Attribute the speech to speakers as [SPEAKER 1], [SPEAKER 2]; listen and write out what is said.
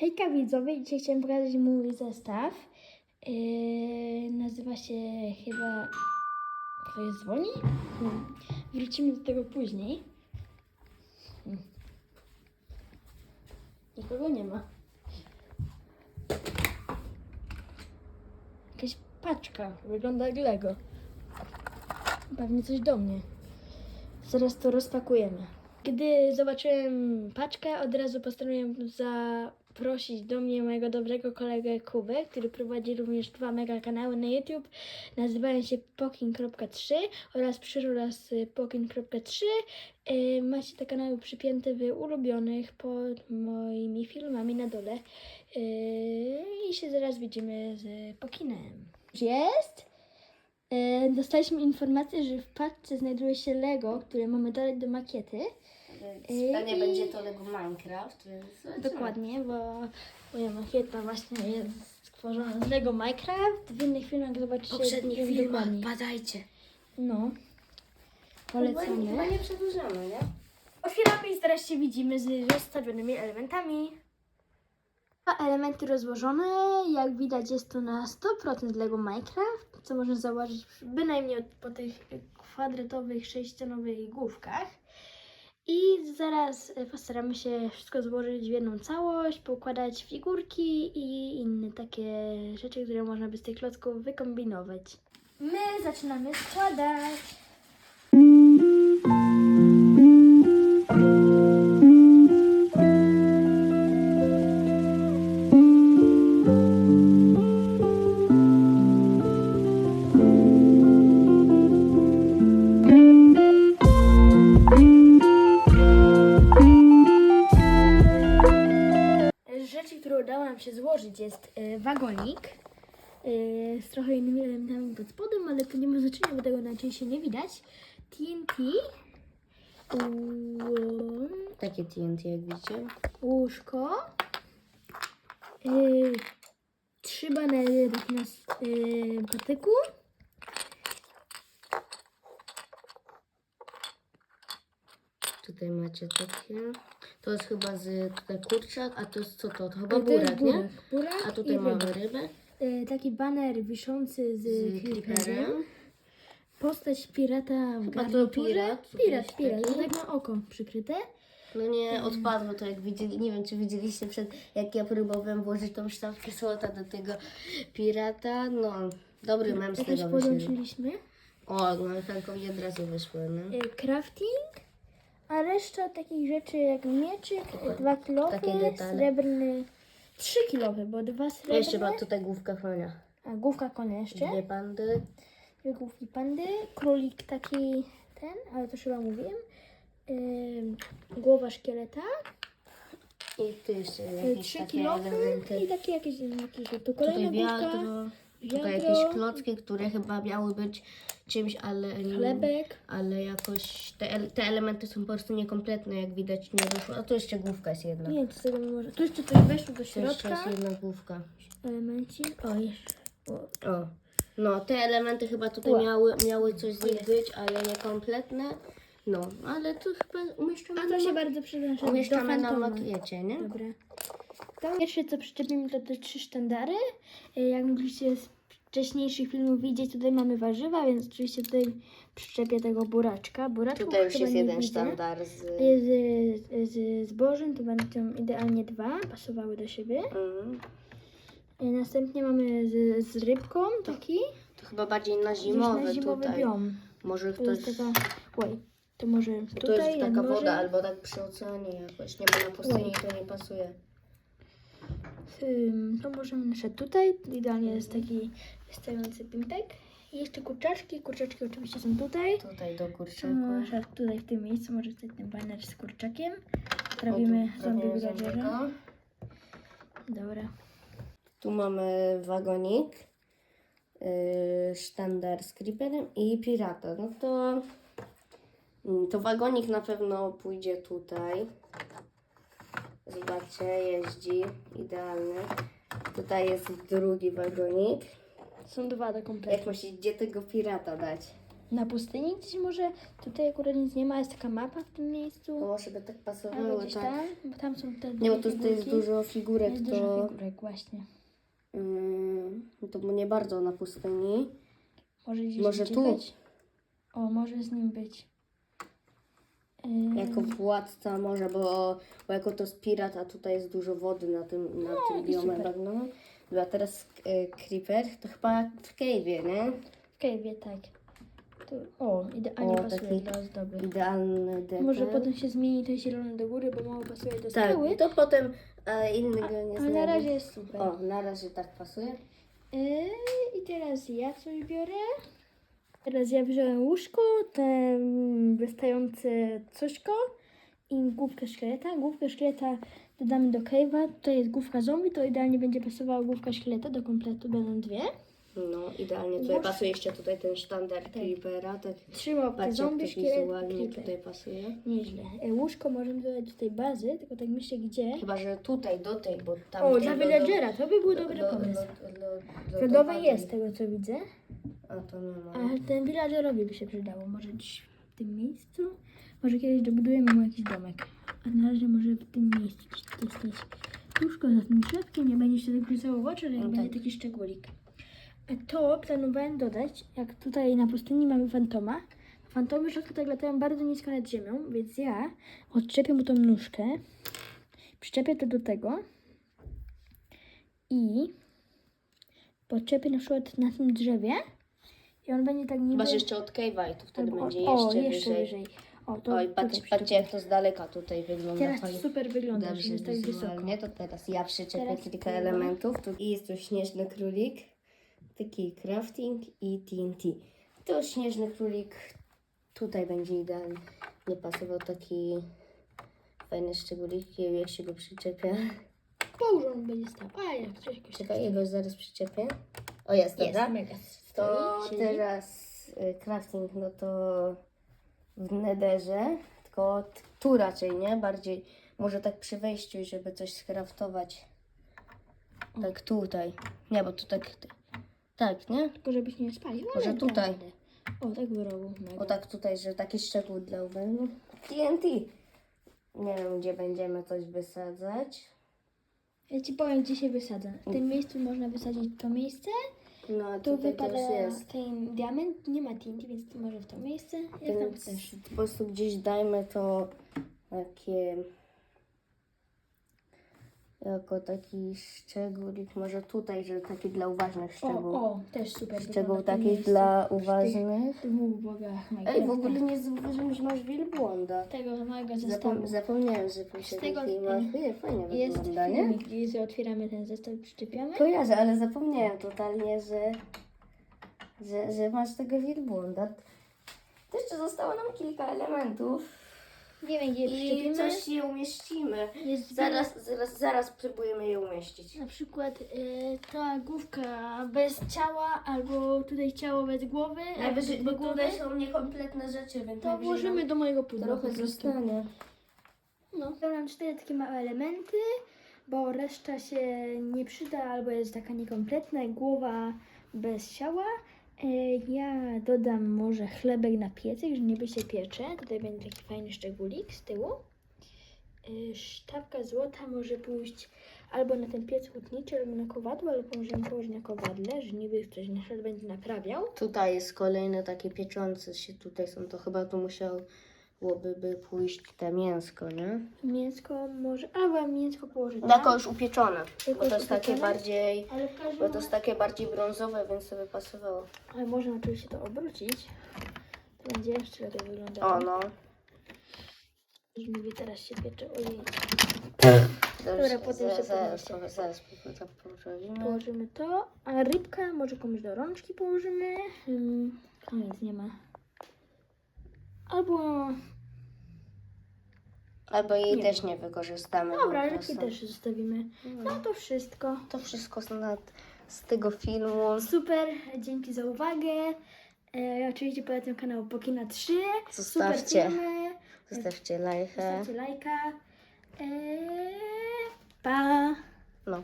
[SPEAKER 1] Hejka widzowie, dzisiaj chciałem pokazać mój zestaw. Yy, nazywa się chyba... Ktoś dzwoni? Hmm. Wrócimy do tego później. Hmm. Nikogo nie ma. Jakaś paczka, wygląda jak Lego. Pewnie coś do mnie. Zaraz to rozpakujemy. Gdy zobaczyłem paczkę, od razu postanowiłem zaprosić do mnie mojego dobrego kolegę Kubę, który prowadzi również dwa mega kanały na YouTube. Nazywają się Pokin.3 oraz y, Pokin.3. Yy, Macie te kanały przypięte w ulubionych pod moimi filmami na dole. Yy, I się zaraz widzimy z Pokinem. Jest! E, Dostaliśmy informację, że w paczce znajduje się Lego, które mamy dodać do makiety.
[SPEAKER 2] Więc pewnie
[SPEAKER 1] I-
[SPEAKER 2] będzie to Lego Minecraft, więc zobaczymy.
[SPEAKER 1] Dokładnie, bo moja makieta właśnie jest stworzona z Lego Minecraft. W innych filmach zobaczycie
[SPEAKER 2] W poprzednich filmach, badajcie.
[SPEAKER 1] No.
[SPEAKER 2] Chyba
[SPEAKER 1] Polecamy.
[SPEAKER 2] nie przedłużamy, nie?
[SPEAKER 1] Otwieramy i teraz się widzimy z rozstawionymi elementami. A elementy rozłożone, jak widać jest to na 100% Lego Minecraft, co można zauważyć bynajmniej od- po tych kwadratowych, sześcionowych główkach. I zaraz e, postaramy się wszystko złożyć w jedną całość, poukładać figurki i inne takie rzeczy, które można by z tych klocków wykombinować. My zaczynamy składać. Się złożyć jest e, wagonik e, z trochę innymi elementami pod spodem, ale to nie ma znaczenia, bo tego najczęściej nie widać. TNT,
[SPEAKER 2] Takie TNT, jak widzicie.
[SPEAKER 1] łóżko, e, trzy banery na patyku,
[SPEAKER 2] Tutaj macie takie. To jest chyba z tutaj kurczak, a to jest co to? To chyba
[SPEAKER 1] to jest
[SPEAKER 2] burak, nie?
[SPEAKER 1] burak,
[SPEAKER 2] A
[SPEAKER 1] i
[SPEAKER 2] tutaj
[SPEAKER 1] ryba.
[SPEAKER 2] mamy rybę
[SPEAKER 1] E, taki baner wiszący z,
[SPEAKER 2] z
[SPEAKER 1] creeperem. Postać pirata w
[SPEAKER 2] Chyba to
[SPEAKER 1] garniturze.
[SPEAKER 2] pirat,
[SPEAKER 1] Pirat,
[SPEAKER 2] jakiś
[SPEAKER 1] pirat.
[SPEAKER 2] Taki.
[SPEAKER 1] tak na oko przykryte.
[SPEAKER 2] No nie, odpadło to jak widzieli, nie wiem czy widzieliście przed, jak ja próbowałem włożyć tą sztabkę złota do tego pirata, no dobry mem z tego wyszedł.
[SPEAKER 1] podłączyliśmy.
[SPEAKER 2] O, no Frankowi od razu wyszło, no.
[SPEAKER 1] E, crafting. A reszta takich rzeczy jak mieczyk, dwa kilowy,
[SPEAKER 2] detale.
[SPEAKER 1] srebrny, trzy kilowy, bo dwa srebrne,
[SPEAKER 2] jeszcze ma tutaj główka konia.
[SPEAKER 1] a główka konia jeszcze,
[SPEAKER 2] Dwie pandy.
[SPEAKER 1] dwie główki pandy, królik taki ten, ale to już chyba mówiłem, Ym, głowa szkieleta,
[SPEAKER 2] I tu jeszcze jakieś
[SPEAKER 1] trzy
[SPEAKER 2] takie
[SPEAKER 1] kilowy
[SPEAKER 2] elementy.
[SPEAKER 1] i takie jakieś jakieś tu
[SPEAKER 2] Tutaj
[SPEAKER 1] kolejna główka,
[SPEAKER 2] wiadro. Tutaj
[SPEAKER 1] wiadro,
[SPEAKER 2] jakieś klocki, które chyba miały być czymś, ale,
[SPEAKER 1] chlebek,
[SPEAKER 2] ale jakoś te, te elementy są po prostu niekompletne, jak widać nie wyszło. A tu jeszcze główka jest jedna.
[SPEAKER 1] nie co z tego może, tu jeszcze coś weszło do
[SPEAKER 2] Tu jeszcze jest
[SPEAKER 1] środka,
[SPEAKER 2] jedna główka.
[SPEAKER 1] elemenci, o jeszcze, o,
[SPEAKER 2] O. No, te elementy chyba tutaj
[SPEAKER 1] Ła.
[SPEAKER 2] miały, miały coś z nich być, ale niekompletne. No, ale tu chyba umieszczamy,
[SPEAKER 1] a to się bardzo przyda,
[SPEAKER 2] umieszczamy
[SPEAKER 1] do
[SPEAKER 2] na
[SPEAKER 1] fantoma.
[SPEAKER 2] makiecie, nie?
[SPEAKER 1] Dobra. To pierwsze co przyczepimy to te trzy sztandary. E, Jak mogliście z wcześniejszych filmów widzieć, tutaj mamy warzywa, więc oczywiście tutaj przyczepię tego buraczka. Buraczków
[SPEAKER 2] Tutaj już jest jeden
[SPEAKER 1] widzę.
[SPEAKER 2] sztandar z...
[SPEAKER 1] Jest z, z zbożem, to będą idealnie dwa, pasowały do siebie.
[SPEAKER 2] Mm.
[SPEAKER 1] E, Następnie mamy z, z rybką taki.
[SPEAKER 2] To chyba bardziej na zimowe,
[SPEAKER 1] na zimowy
[SPEAKER 2] tutaj.
[SPEAKER 1] biom.
[SPEAKER 2] Może
[SPEAKER 1] To
[SPEAKER 2] ktoś...
[SPEAKER 1] jest taka, oj, to może
[SPEAKER 2] To
[SPEAKER 1] tutaj
[SPEAKER 2] jest taka woda, albo tak przy oceanie jakoś. Nie, bo na pustyni to nie pasuje.
[SPEAKER 1] To możemy jeszcze tutaj, idealnie jest taki wystający pimpek. I jeszcze kurczaczki, kurczaczki oczywiście są tutaj.
[SPEAKER 2] Tutaj do kurczaku.
[SPEAKER 1] Może tutaj w tym miejscu może stać ten baner z kurczakiem. Robimy zombie villagera. Dobra.
[SPEAKER 2] Tu mamy wagonik, yy, sztandar z creeperem i pirata. No to, mm, to wagonik na pewno pójdzie tutaj. Zobaczcie, jeździ, idealny. Tutaj jest drugi wagonik.
[SPEAKER 1] Są dwa do kompletu.
[SPEAKER 2] Jak myślisz, gdzie tego pirata dać?
[SPEAKER 1] na pustyni gdzieś może. Tutaj akurat nic nie ma, jest taka mapa w tym miejscu.
[SPEAKER 2] może by tak
[SPEAKER 1] Albo
[SPEAKER 2] pasowało,
[SPEAKER 1] gdzieś
[SPEAKER 2] tak?
[SPEAKER 1] tam, bo tam są te
[SPEAKER 2] Nie, bo tu tutaj jest dużo figurek,
[SPEAKER 1] Jest
[SPEAKER 2] to,
[SPEAKER 1] dużo figurek, właśnie.
[SPEAKER 2] yy, to nie bardzo na pustyni.
[SPEAKER 1] Może gdzieś
[SPEAKER 2] Może tu?
[SPEAKER 1] być? O, może z nim być.
[SPEAKER 2] Jako władca może, bo, bo jako to jest pirat, a tutaj jest dużo wody na tym, na tym
[SPEAKER 1] i
[SPEAKER 2] biomie
[SPEAKER 1] super.
[SPEAKER 2] bagno. Była teraz e, Creeper, to chyba w cave'ie, nie?
[SPEAKER 1] w cave'ie, tak. Tu, o, idealnie
[SPEAKER 2] O,
[SPEAKER 1] pasuje
[SPEAKER 2] taki
[SPEAKER 1] dla ozdoby.
[SPEAKER 2] Idealny detal.
[SPEAKER 1] Może potem się zmieni ten zielony do góry, bo mało pasuje do
[SPEAKER 2] Tak,
[SPEAKER 1] skały.
[SPEAKER 2] to potem e, inny go nie
[SPEAKER 1] Ale
[SPEAKER 2] znajdzie.
[SPEAKER 1] na razie jest super.
[SPEAKER 2] O, na razie tak pasuje.
[SPEAKER 1] Yy, I teraz ja coś biorę. Teraz ja wziąłem łóżko, ten wystające cośko i główkę szkieleta. Główkę szkieleta dodamy do cave'a. Tutaj jest główka zombie, to idealnie będzie pasowała główka szkieleta do kompletu, będą dwie.
[SPEAKER 2] No, idealnie. Tutaj
[SPEAKER 1] Łóż-
[SPEAKER 2] pasuje jeszcze tutaj ten sztandar Creepera. Tak,
[SPEAKER 1] Trzy łapki
[SPEAKER 2] patrzcie, jak
[SPEAKER 1] zombie,
[SPEAKER 2] to
[SPEAKER 1] szkielet,
[SPEAKER 2] wizualnie
[SPEAKER 1] creeper.
[SPEAKER 2] tutaj pasuje.
[SPEAKER 1] Nieźle. E, Łóżko możemy dodać do tej bazy, tylko tak myślę gdzie.
[SPEAKER 2] Chyba, że tutaj, do tej, bo tam...
[SPEAKER 1] O, dla villagera, to by był
[SPEAKER 2] do-
[SPEAKER 1] dobry
[SPEAKER 2] do-
[SPEAKER 1] pomysł.
[SPEAKER 2] do- do- do-
[SPEAKER 1] Lodowe
[SPEAKER 2] do-
[SPEAKER 1] jest, tego co widzę.
[SPEAKER 2] A to nie ma.
[SPEAKER 1] A ten villagerowi by się przydało. Może gdzieś w tym miejscu? Może kiedyś dobudujemy mu jakiś domek. A na razie może w tym miejscu gdzieś jest jakieś łóżko za tym drzewkiem. Nie będzie się tak rzucało w oczy, ale jak
[SPEAKER 2] No
[SPEAKER 1] będzie
[SPEAKER 2] tak.
[SPEAKER 1] taki szczególik. To planowałem dodać, jak tutaj na pustyni mamy fantoma. Fantomy rzadko tak latają bardzo nisko nad ziemią, więc ja odczepię mu tą nóżkę, przyczepię to do tego i podczepię na przykład na tym drzewie i on będzie tak niby...
[SPEAKER 2] Chyba, że jeszcze od cave'a i to wtedy
[SPEAKER 1] Albo-
[SPEAKER 2] będzie
[SPEAKER 1] o,
[SPEAKER 2] jeszcze,
[SPEAKER 1] jeszcze
[SPEAKER 2] wyżej.
[SPEAKER 1] O, to,
[SPEAKER 2] Oj, patrz, patrzcie jak to z daleka tutaj wygląda.
[SPEAKER 1] Teraz
[SPEAKER 2] fajnie.
[SPEAKER 1] super wygląda, że jest tak wysoko.
[SPEAKER 2] to teraz ja przyczepię
[SPEAKER 1] Teraz
[SPEAKER 2] kilka elementów. Tu i jest tu śnieżny królik, taki crafting i TNT. To śnieżny królik tutaj będzie idealnie nie pasował taki fajny szczególik, jak się go przyczepia.
[SPEAKER 1] Położą będzie stał. A, jak coś jakoś
[SPEAKER 2] Czekaj, ja go zaraz przyczepię. O, jest,
[SPEAKER 1] jest,
[SPEAKER 2] dobra.
[SPEAKER 1] mega
[SPEAKER 2] To
[SPEAKER 1] siedzi.
[SPEAKER 2] teraz y, crafting, no to w nederze, tylko tu raczej, nie? Bardziej może tak przy wejściu, żeby coś skraftować. Tak tutaj. Nie, bo tu tak, tak, nie?
[SPEAKER 1] Tylko żebyś nie spalił.
[SPEAKER 2] Może tutaj.
[SPEAKER 1] radę. O, tak wyrobił.
[SPEAKER 2] O tak tutaj, że taki szczegół dla ubędu. TNT. Nie wiem, gdzie będziemy coś wysadzać.
[SPEAKER 1] Ja ci powiem, gdzie się wysadza. W tym miejscu można wysadzić to miejsce.
[SPEAKER 2] No, a
[SPEAKER 1] Tu wypada
[SPEAKER 2] jest.
[SPEAKER 1] ten diament. Nie ma TNT, więc tu może w to miejsce. Jak tam
[SPEAKER 2] Więc
[SPEAKER 1] chcesz.
[SPEAKER 2] po prostu gdzieś dajmy to takie jako taki szczególik, może tutaj, że taki dla uważnych
[SPEAKER 1] O,
[SPEAKER 2] szczegół.
[SPEAKER 1] o, też super.
[SPEAKER 2] Szczegół taki dla uważnych.
[SPEAKER 1] dwóch bogach
[SPEAKER 2] Ej, w ogóle nie zauważyłem, że masz wielbłąda.
[SPEAKER 1] Tego małego zestawu.
[SPEAKER 2] Zapom zapomniałem, że tu się
[SPEAKER 1] tego-.
[SPEAKER 2] Nie, fajnie
[SPEAKER 1] Jest
[SPEAKER 2] wygląda, nie?
[SPEAKER 1] filmik, gdzie sobie otwieramy ten zestaw i przyczepiamy.
[SPEAKER 2] Kojarzę, ale zapomniałem totalnie, że, że, że masz tego wielbłąda. To jeszcze zostało nam kilka elementów.
[SPEAKER 1] Nie wiem, gdzie
[SPEAKER 2] I coś je umieścimy.
[SPEAKER 1] Jest
[SPEAKER 2] Zaraz, zaraz, zaraz próbujemy je umieścić.
[SPEAKER 1] Na przykład y, ta główka bez ciała, albo tutaj ciało bez głowy, albo
[SPEAKER 2] Najwyżej,
[SPEAKER 1] bez
[SPEAKER 2] bo
[SPEAKER 1] głowy.
[SPEAKER 2] tutaj są niekompletne rzeczy, więc
[SPEAKER 1] To
[SPEAKER 2] najwyżej
[SPEAKER 1] włożymy
[SPEAKER 2] nam
[SPEAKER 1] do mojego pudła
[SPEAKER 2] trochę
[SPEAKER 1] prostu.
[SPEAKER 2] zostanie.
[SPEAKER 1] No. To nam cztery takie małe elementy, bo reszta się nie przyda, albo jest taka niekompletna, głowa bez ciała. E, Ja dodam może chlebek na piecyk, że niby się piecze. Tutaj będzie taki fajny szczególik z tyłu. E, Sztabka złota może pójść albo na ten piec hutniczy, albo na kowadło, albo możemy położyć na kowadle, że niby ktoś na przykład będzie naprawiał.
[SPEAKER 2] Tutaj jest kolejne takie pieczące się, tutaj są, to chyba tu musiałoby by pójść te mięsko, nie?
[SPEAKER 1] Mięsko może, albo mięsko położyć
[SPEAKER 2] Jako
[SPEAKER 1] tam,
[SPEAKER 2] już upieczone, bo to jest takie
[SPEAKER 1] upieczone?
[SPEAKER 2] bardziej,
[SPEAKER 1] ale w każdym
[SPEAKER 2] bo to jest takie bardziej brązowe, więc sobie pasowało.
[SPEAKER 1] Ale można oczywiście to obrócić. To będzie jeszcze lepiej wyglądało.
[SPEAKER 2] O no.
[SPEAKER 1] Już mówię, teraz się piecze. Ojej.
[SPEAKER 2] Dobrze,
[SPEAKER 1] potem się
[SPEAKER 2] zaraz, zaraz,
[SPEAKER 1] podniesie.
[SPEAKER 2] zaraz to poprawimy.
[SPEAKER 1] Położymy to. A rybka może komuś do rączki położymy. Hmm, nic nie ma. Albo...
[SPEAKER 2] Albo jej
[SPEAKER 1] Nie.
[SPEAKER 2] też nie wykorzystamy.
[SPEAKER 1] Dobra,
[SPEAKER 2] po
[SPEAKER 1] rybki
[SPEAKER 2] prostu.
[SPEAKER 1] też zostawimy. No to wszystko.
[SPEAKER 2] To wszystko z, nad, z tego filmu.
[SPEAKER 1] Super, dzięki za uwagę. E, oczywiście polecam kanał Pokina 3.
[SPEAKER 2] Zostawcie.
[SPEAKER 1] Super filmy.
[SPEAKER 2] Zostawcie lajkę.
[SPEAKER 1] Zostawcie lajka. E, pa!
[SPEAKER 2] No.